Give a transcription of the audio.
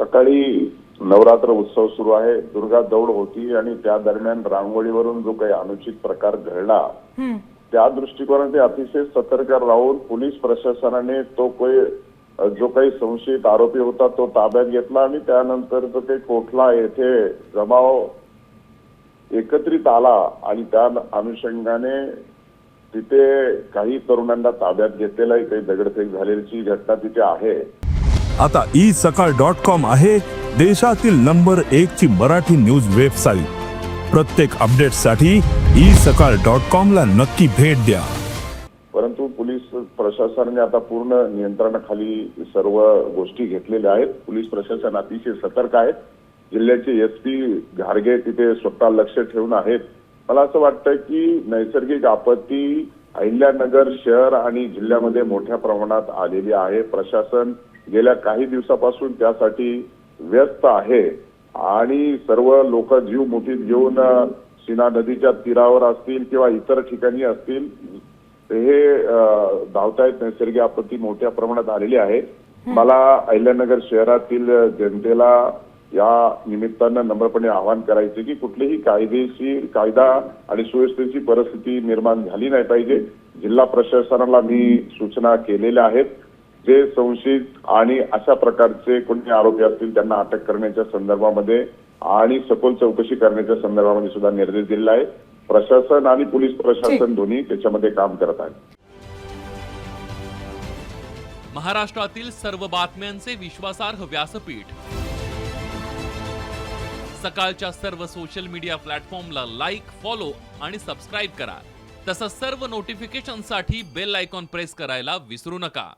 सकाळी नवरात्र उत्सव सुरू आहे. दुर्गा दौड होती आणि त्या दरम्यान रांगोळीवरून जो काही अनुचित प्रकार घडला. त्या दृष्टिकोनाने अतिशय सतर्क राहून पोलीस प्रशासनाने तो काही जो काही संशयित आरोपी होता तो ताब्यात घेतला आणि त्यानंतर जो काही कोठला येथे जमाव एकत्रित आला आणि त्या अनुषंगाने तिथे काही तरुणांना ताब्यात घेतलेला काही दगडफेक झालेली घटना तिथे आहे. आता ई सकाळ डॉट कॉम आहे देशातील नंबर एक ची मराठी न्यूज वेबसाईट. प्रत्येक अपडेटसाठी ई सकाळ डॉट कॉम ला नक्की भेट द्या. परंतु पोलीस प्रशासनाने आता पूर्ण नियंत्रणाखाली सर्व गोष्टी घेतलेल्या आहेत. पोलीस प्रशासन अतिशय सतर्क आहे जिल्ह्याचे एस पी घारगे तिथे स्वतः लक्ष ठेवून आहेत. मला असं वाटतं की नैसर्गिक आपत्ती अहिल्यानगर शहर आणि जिल्ह्यामध्ये मोठ्या प्रमाणात आलेली आहे. प्रशासन गेल्या काही दिवसापासून त्यासाठी व्यस्त आहे आणि सर्व लोक जीव मुठीत घेऊन सीना नदीच्या तीरावर असतील किंवा इतर ठिकाणी असतील हे धावतायत नैसर्गिक आपत्ती मोठ्या प्रमाणात आलेली आहे. मला अहिल्यानगर शहरातील जनतेला या निमित्तानं नम्रपणे आवाहन करायचे की कुठलीही कायदेशीर कायदा आणि सुव्यवस्थेची परिस्थिती निर्माण झाली नाही पाहिजे. जिल्हा प्रशासनाला मी सूचना केलेल्या आहेत. जे संशयित आणि अशा प्रकारचे कोणी आरोपी असतील त्यांना अटक करण्याच्या संदर्भामध्ये आणि सखोल चौकशी करण्याच्या संदर्भामध्ये सुद्धा निर्देश दिलेला आहे. प्रशासन आणि पोलीस प्रशासन दोन्ही त्याच्यामध्ये काम करत आहेत. महाराष्ट्रातील सर्व बातम्यांचे विश्वासार्ह व्यासपीठ. सकाळच्या सर्व सोशल मीडिया प्लॅटफॉर्मला लाईक फॉलो आणि सबस्क्राईब करा. तसंच सर्व नोटिफिकेशनसाठी बेल आयकॉन प्रेस करायला विसरू नका.